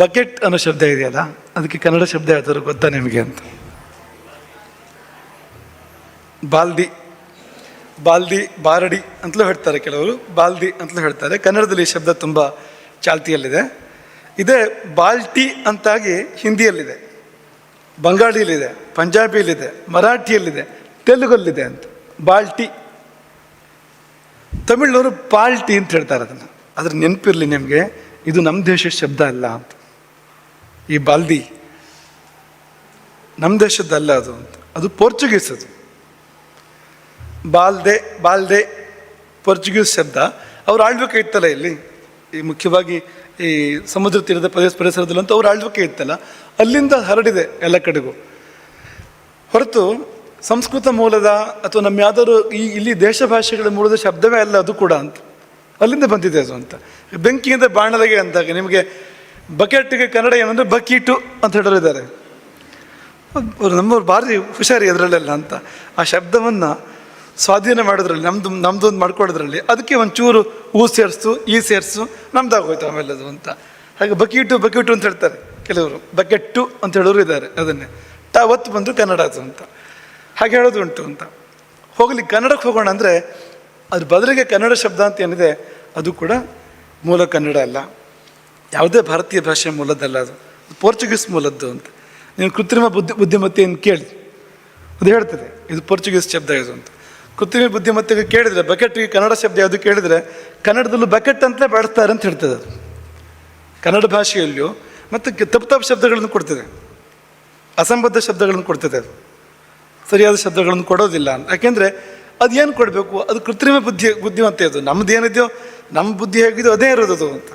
Bucket ಅನ್ನೋ ಶಬ್ದ ಇದೆಯಲ್ಲ, ಅದಕ್ಕೆ ಕನ್ನಡ ಶಬ್ದ ಯಾವ್ದಾದ್ರು ಗೊತ್ತಾ ನಿಮಗೆ ಅಂತ. ಬಾಲ್ದಿ ಬಾಲ್ದಿ, ಬಾರಡಿ ಅಂತಲೂ ಹೇಳ್ತಾರೆ ಕೆಲವರು, ಬಾಲ್ದಿ ಅಂತಲೂ ಹೇಳ್ತಾರೆ. ಕನ್ನಡದಲ್ಲಿ ಈ ಶಬ್ದ ತುಂಬ ಚಾಲ್ತಿಯಲ್ಲಿದೆ. ಇದೇ ಬಾಲ್ಟಿ ಅಂತಾಗಿ ಹಿಂದಿಯಲ್ಲಿದೆ, ಬಂಗಾಳಿಯಲ್ಲಿದೆ, ಪಂಜಾಬಿಯಲ್ಲಿದೆ, ಮರಾಠಿಯಲ್ಲಿದೆ, ತೆಲುಗಲ್ಲಿದೆ ಅಂತ. ಬಾಲ್ಟಿ. ತಮಿಳ್ನವರು ಪಾಲ್ಟಿ ಅಂತ ಹೇಳ್ತಾರೆ ಅದನ್ನು. ಅದ್ರ ನೆನಪಿರಲಿ ನಿಮಗೆ, ಇದು ನಮ್ಮ ದೇಶದ ಶಬ್ದ ಅಲ್ಲ ಅಂತ. ಈ ಬಾಲ್ದಿ ನಮ್ಮ ದೇಶದ್ದಲ್ಲ ಅದು ಅಂತ. ಅದು ಪೋರ್ಚುಗೀಸ್ ಅದು. ಬಾಲ್ದೆ ಬಾಲ್ದೆ, ಪೋರ್ಚುಗೀಸ್ ಶಬ್ದ. ಅವ್ರು ಆಳ್ವಿಕೆ ಇತ್ತಲ್ಲ ಇಲ್ಲಿ? ಈ ಮುಖ್ಯವಾಗಿ ಈ ಸಮುದ್ರ ತೀರದ ಪ್ರದೇಶ, ಪರಿಸರದಲ್ಲಂತೂ ಅವ್ರು ಆಳ್ವಿಕೆ ಇತ್ತಲ್ಲ? ಅಲ್ಲಿಂದ ಹರಡಿದೆ ಎಲ್ಲ ಕಡೆಗೂ. ಹೊರತು ಸಂಸ್ಕೃತ ಮೂಲದ ಅಥವಾ ನಮ್ಮ ಯಾವ್ದಾದ್ರು ಈ ಇಲ್ಲಿ ದೇಶ ಭಾಷೆಗಳ ಮೂಲದ ಶಬ್ದವೇ ಅಲ್ಲ ಅದು ಕೂಡ ಅಂತ. ಅಲ್ಲಿಂದ ಬಂದಿದೆ ಅದು ಅಂತ. ಬೆಂಕಿಯಿಂದ ಬಾಣಲೆಗೆ ಅಂದಾಗ ನಿಮಗೆ ಬಕೆಟ್ಗೆ ಕನ್ನಡ ಏನಂದ್ರೆ ಬಕೀಟು ಅಂತ ಹೇಳಿದ್ದಾರೆ. ನಮ್ಮವ್ರು ಭಾರಿ ಹುಷಾರಿ ಅದರಲ್ಲೆಲ್ಲ ಅಂತ. ಆ ಶಬ್ದವನ್ನು ಸ್ವಾಧೀನ ಮಾಡೋದ್ರಲ್ಲಿ ನಮ್ಮದು ನಮ್ದು ಒಂದು ಮಾಡ್ಕೊಳ್ಳೋದ್ರಲ್ಲಿ ಅದಕ್ಕೆ ಒಂಚೂರು ಊ ಸೇರಿಸು, ಈ ಸೇರಿಸು, ನಮ್ದಾಗೋಯ್ತು ಆಮೇಲೆ ಅದು ಅಂತ. ಹಾಗೆ ಬಕೀಟು ಬಕೀಟು ಅಂತ ಹೇಳ್ತಾರೆ ಕೆಲವರು. ಬಕೆಟ್ಟು ಅಂತ ಹೇಳೋರು ಇದ್ದಾರೆ ಅದನ್ನೇ. ಟ ಒತ್ತು ಬಂದು ಕನ್ನಡ ಅದು ಅಂತ. ಹಾಗೆ ಹೇಳೋದು ಉಂಟು ಅಂತ. ಹೋಗಲಿ, ಕನ್ನಡಕ್ಕೆ ಹೋಗೋಣ ಅಂದರೆ ಅದ್ರ ಬದಲಿಗೆ ಕನ್ನಡ ಶಬ್ದ ಅಂತ ಏನಿದೆ, ಅದು ಕೂಡ ಮೂಲ ಕನ್ನಡ ಅಲ್ಲ. ಯಾವುದೇ ಭಾರತೀಯ ಭಾಷೆ ಮೂಲದ್ದಲ್ಲ ಅದು. ಪೋರ್ಚುಗೀಸ್ ಮೂಲದ್ದು ಅಂತ. ನೀವು ಕೃತ್ರಿಮ ಬುದ್ಧಿ ಬುದ್ಧಿಮತ್ತೆಯನ್ನು ಕೇಳಿ. ಅದು ಹೇಳ್ತದೆ, ಇದು ಪೋರ್ಚುಗೀಸ್ ಶಬ್ದ ಇದು ಅಂತ. ಕೃತ್ರಿಮ ಬುದ್ಧಿಮತ್ತೆಗೆ ಕೇಳಿದರೆ ಬಕೆಟ್ಗೆ ಕನ್ನಡ ಶಬ್ದ ಯಾವುದು ಕೇಳಿದರೆ, ಕನ್ನಡದಲ್ಲೂ ಬಕೆಟ್ ಅಂತಲೇ ಬಳಸ್ತಾರೆ ಅಂತ ಹೇಳ್ತದೆ ಅದು. ಕನ್ನಡ ಭಾಷೆಯಲ್ಲಿಯೂ ಮತ್ತು ತಪ್ಪು ತಪ್ಪು ಶಬ್ದಗಳನ್ನು ಕೊಡ್ತದೆ. ಅಸಂಬದ್ಧ ಶಬ್ದಗಳನ್ನು ಕೊಡ್ತದೆ ಅದು. ಸರಿಯಾದ ಶಬ್ದಗಳನ್ನು ಕೊಡೋದಿಲ್ಲ ಅಂತ. ಯಾಕೆಂದರೆ ಅದು ಏನು ಕೊಡಬೇಕು? ಅದು ಕೃತ್ರಿಮ ಬುದ್ಧಿ ಬುದ್ಧಿವಂತೆ ಅದು. ನಮ್ಮದು ಏನಿದೆಯೋ, ನಮ್ಮ ಬುದ್ಧಿ ಹೇಗಿದೆಯೋ ಅದೇ ಇರೋದು ಅಂತ.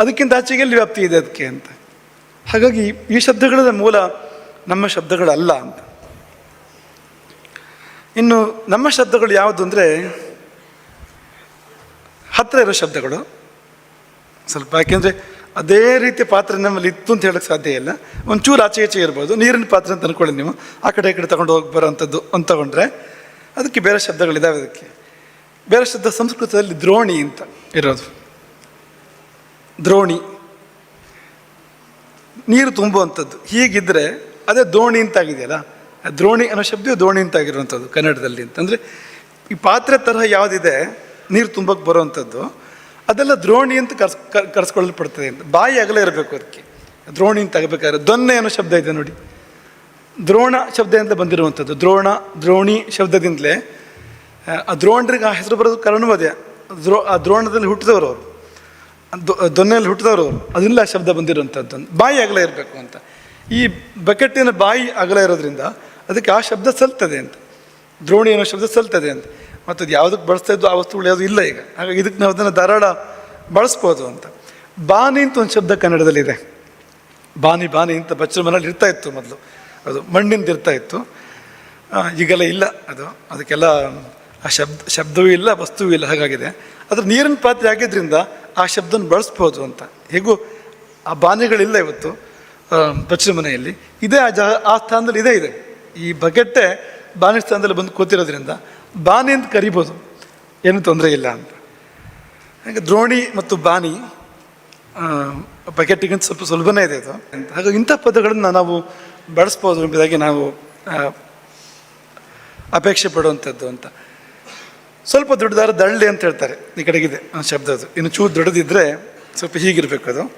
ಅದಕ್ಕಿಂತ ಆಚೆಗೆ ಎಲ್ಲಿ ವ್ಯಾಪ್ತಿ ಇದೆ ಅದಕ್ಕೆ ಅಂತ? ಹಾಗಾಗಿ ಈ ಶಬ್ದಗಳ ಮೂಲ ನಮ್ಮ ಶಬ್ದಗಳಲ್ಲ ಅಂತ. ಇನ್ನು ನಮ್ಮ ಶಬ್ದಗಳು ಯಾವುದು ಅಂದರೆ ಹತ್ತಿರ ಇರೋ ಶಬ್ದಗಳು. ಸ್ವಲ್ಪ ಯಾಕೆಂದರೆ ಅದೇ ರೀತಿ ಪಾತ್ರೆ ನಮ್ಮಲ್ಲಿ ಇತ್ತು ಅಂತ ಹೇಳಕ್ಕೆ ಸಾಧ್ಯ ಇಲ್ಲ. ಒಂಚೂರು ಆಚೆ ಈಚೆ ಇರ್ಬೋದು. ನೀರಿನ ಪಾತ್ರೆ ಅಂತ ಅಂದ್ಕೊಳ್ಳಿ ನೀವು. ಆ ಕಡೆ ಈ ಕಡೆ ತಗೊಂಡು ಹೋಗಿ ಬರೋಂಥದ್ದು ಅಂತ ತಗೊಂಡ್ರೆ ಅದಕ್ಕೆ ಬೇರೆ ಶಬ್ದಗಳಿದ್ದಾವೆ ಅದಕ್ಕೆ. ಬೇರೆ ಶಬ್ದ ಸಂಸ್ಕೃತದಲ್ಲಿ ದ್ರೋಣಿ ಅಂತ ಇರೋದು. ದ್ರೋಣಿ. ನೀರು ತುಂಬುವಂಥದ್ದು. ಹೀಗಿದ್ದರೆ ಅದೇ ದೋಣಿ ಅಂತಾಗಿದೆಯಲ್ಲ? ದ್ರೋಣಿ ಅನ್ನೋ ಶಬ್ದ ದೋಣಿ ಅಂತಾಗಿರುವಂಥದ್ದು ಕನ್ನಡದಲ್ಲಿ ಅಂತಂದರೆ ಈ ಪಾತ್ರೆ ತರಹ ಯಾವುದಿದೆ ನೀರು ತುಂಬಕ್ಕೆ ಬರುವಂಥದ್ದು ಅದೆಲ್ಲ ದ್ರೋಣಿ ಅಂತ ಕರ್ಸ್ ಕರೆಸ್ಕೊಳ್ಳಲ್ಪಡ್ತದೆ ಅಂತ. ಬಾಯಿ ಅಗಲೇ ಇರಬೇಕು ಅದಕ್ಕೆ. ದ್ರೋಣಿ ಅಂತ ಆಗಬೇಕಾದ್ರೆ ದೊನ್ನೆ ಅನ್ನೋ ಶಬ್ದ ಇದೆ ನೋಡಿ. ದ್ರೋಣ ಶಬ್ದದಿಂದ ಬಂದಿರುವಂಥದ್ದು. ದ್ರೋಣ ದ್ರೋಣಿ ಶಬ್ದದಿಂದಲೇ ಆ, ದ್ರೋಣರಿಗೆ ಆ ಹೆಸರು ಬರೋದು ಕಾರಣವೂ ಅದೇ ದ್ರೋ ಆ ದ್ರೋಣದಲ್ಲಿ ಹುಟ್ಟಿದವರು ಅವರು. ದೊನ್ನೆಯಲ್ಲಿ ಹುಟ್ಟಿದವರು ಅದಿಲ್ಲ ಶಬ್ದ ಬಂದಿರುವಂಥದ್ದು ಬಾಯಿ ಅಗಲ ಇರಬೇಕು ಅಂತ. ಈ ಬಕೆಟ್ಟಿನ ಬಾಯಿ ಅಗಲ ಇರೋದ್ರಿಂದ ಅದಕ್ಕೆ ಆ ಶಬ್ದ ಸಲ್ತದೆ ಅಂತ. ದ್ರೋಣಿ ಅನ್ನೋ ಶಬ್ದ ಸಲ್ತದೆ ಅಂತ. ಮತ್ತು ಅದು ಯಾವುದಕ್ಕೆ ಬಳಸ್ತಾ ಇದ್ದು ಆ ವಸ್ತುಗಳು ಯಾವುದು ಇಲ್ಲ ಈಗ. ಹಾಗಾಗಿ ಇದಕ್ಕೆ ನಾವು ಅದನ್ನು ಧಾರಾಳ ಬಳಸ್ಬೋದು ಅಂತ. ಬಾನಿ ಅಂತ ಒಂದು ಶಬ್ದ ಕನ್ನಡದಲ್ಲಿದೆ. ಬಾನಿ ಬಾನಿ ಅಂತ ಬಚ್ಚರ ಮನೇಲಿ ಇರ್ತಾ ಇತ್ತು ಮೊದಲು. ಅದು ಮಣ್ಣಿಂದ ಇರ್ತಾ ಇತ್ತು. ಈಗೆಲ್ಲ ಇಲ್ಲ ಅದು. ಅದಕ್ಕೆಲ್ಲ ಆ ಶಬ್ದ ಶಬ್ದವೂ ಇಲ್ಲ, ವಸ್ತುವೂ ಇಲ್ಲ. ಹಾಗಾಗಿದೆ. ಅದ್ರ ನೀರಿನ ಪಾತ್ರೆ ಆಗಿದ್ದರಿಂದ ಆ ಶಬ್ದನ ಬಳಸ್ಬೋದು ಅಂತ. ಹೇಗೂ ಆ ಬಾನಿಗಳಿಲ್ಲ ಇವತ್ತು ಪಶ್ಚಿಮ ಮನೆಯಲ್ಲಿ. ಇದೇ ಆ ಜ, ಆ ಸ್ಥಾನದಲ್ಲಿ ಇದೇ ಇದೆ. ಈ ಬಗೆಟ್ಟೆ ಬಾನಿ ಸ್ಥಾನದಲ್ಲಿ ಬಂದು ಕೂತಿರೋದ್ರಿಂದ ಬಾನಿ ಅಂತ ಕರಿಬೋದು. ಏನೂ ತೊಂದರೆ ಇಲ್ಲ ಅಂತ. ಹಾಗೆ ದ್ರೋಣಿ ಮತ್ತು ಬಾನಿ ಬಕೆಟ್ಟಿಗಿಂತ ಸ್ವಲ್ಪ ಸುಲಭನೇ ಇದೆ ಅದು. ಹಾಗಾಗಿ ಇಂಥ ಪದಗಳನ್ನು ನಾವು ಬಳಸ್ಬೋದು ಎಂಬುದಾಗಿ ನಾವು ಅಪೇಕ್ಷೆ ಪಡುವಂಥದ್ದು ಅಂತ. ಸ್ವಲ್ಪ ದೊಡ್ಡದಾದ್ರೆ ದಳ್ಳೆ ಅಂತ ಹೇಳ್ತಾರೆ ಈ ಕಡೆಗಿದೆ ಆ ಶಬ್ದ ಅದು ಇನ್ನು ಚೂರು ದೊಡ್ಡದಿದ್ದರೆ ಸ್ವಲ್ಪ ಹೀಗಿರಬೇಕು ಅದು.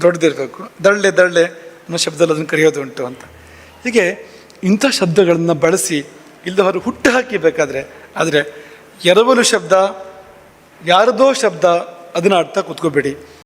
ದೊಡ್ಡದಿರಬೇಕು. ದಳ್ಳೆ ದಳ್ಳೆ ಅನ್ನೋ ಶಬ್ದದಲ್ಲಿ ಅದನ್ನು ಕರೆಯೋದು ಉಂಟು ಅಂತ. ಹೀಗೆ ಇಂಥ ಶಬ್ದಗಳನ್ನು ಬಳಸಿ ಇಲ್ಲದವರು ಹುಟ್ಟು ಹಾಕಿ ಬೇಕಾದರೆ ಆದರೆ ಎರವಲು ಶಬ್ದ, ಯಾರದೋ ಶಬ್ದ, ಅದನ್ನು ಅರ್ಥ ಕೂತ್ಕೋಬೇಡಿ.